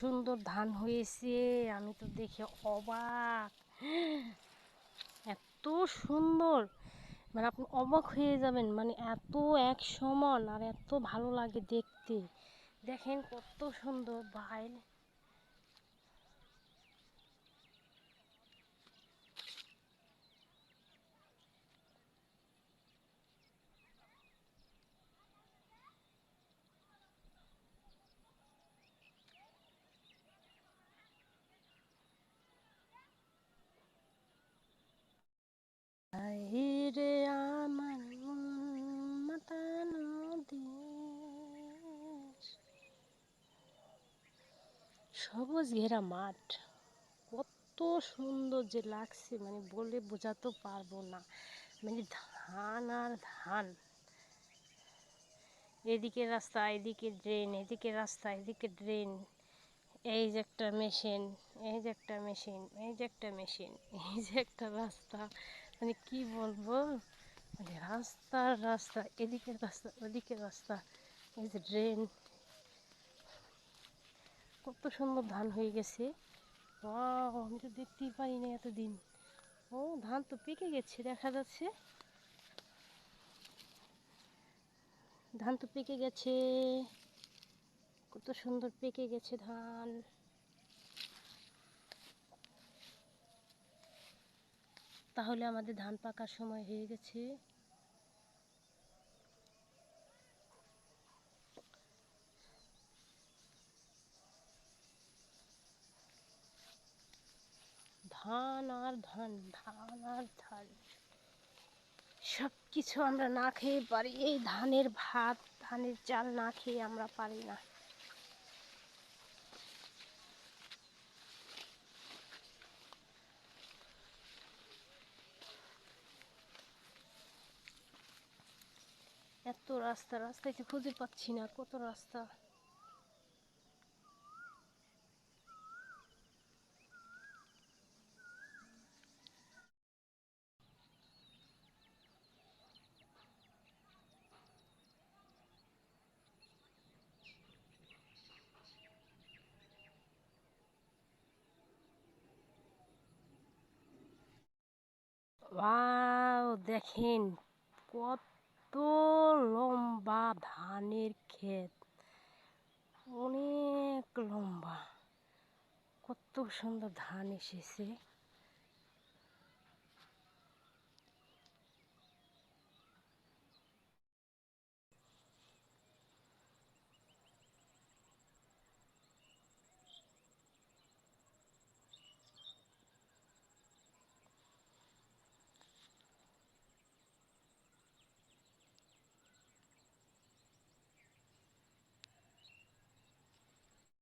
সুন্দর ধান হয়েছে। আমি তো দেখে অবাক। এত সুন্দর। মানে আপনি অবাক হয়ে যাবেন। মানে এত এক সমান আর এত ভালো লাগে দেখতে। দেখেন কত সুন্দর। বাইল রে আমার মন মাতানো দেশ সবুজ ঘেরা মাঠ। কত সুন্দর যে লাগছে মানে বলে বোঝাতে পারব না। মানে ধান আর ধান। এদিকে রাস্তা, এদিকে ড্রেন এদিকে রাস্তা, এদিকে ড্রেন এই যে একটা মেশিন এই যে একটা মেশিন এই যে একটা মেশিন এই যে একটা রাস্তা। মানে কি বলব? মানে রাস্তার রাস্তা, এদিকে রাস্তা, ওদিকে রাস্তা। এই যে ড্রেন কত সুন্দর ধান হয়ে গেছে। আমি তো দেখতেই পারিনি এতদিন। ও, ধান তো পেকে গেছে, দেখা যাচ্ছে। ধান তো পেকে গেছে। কত সুন্দর পেকে গেছে ধান। তাহলে আমাদের ধান পাকার সময় হয়ে গেছে। ধান আর ধান ধান আর ধান। সব কিছু আমরা না খেয়ে পারি, এই ধানের ভাত, ধানের চাল না খেয়ে আমরা পারি না। এত রাস্তা, রাস্তায় খুঁজে পাচ্ছি না, কত রাস্তা। দেখেন কত লম্বা ধানের ক্ষেত। অনেক লম্বা। কত সুন্দর ধান এসেছে।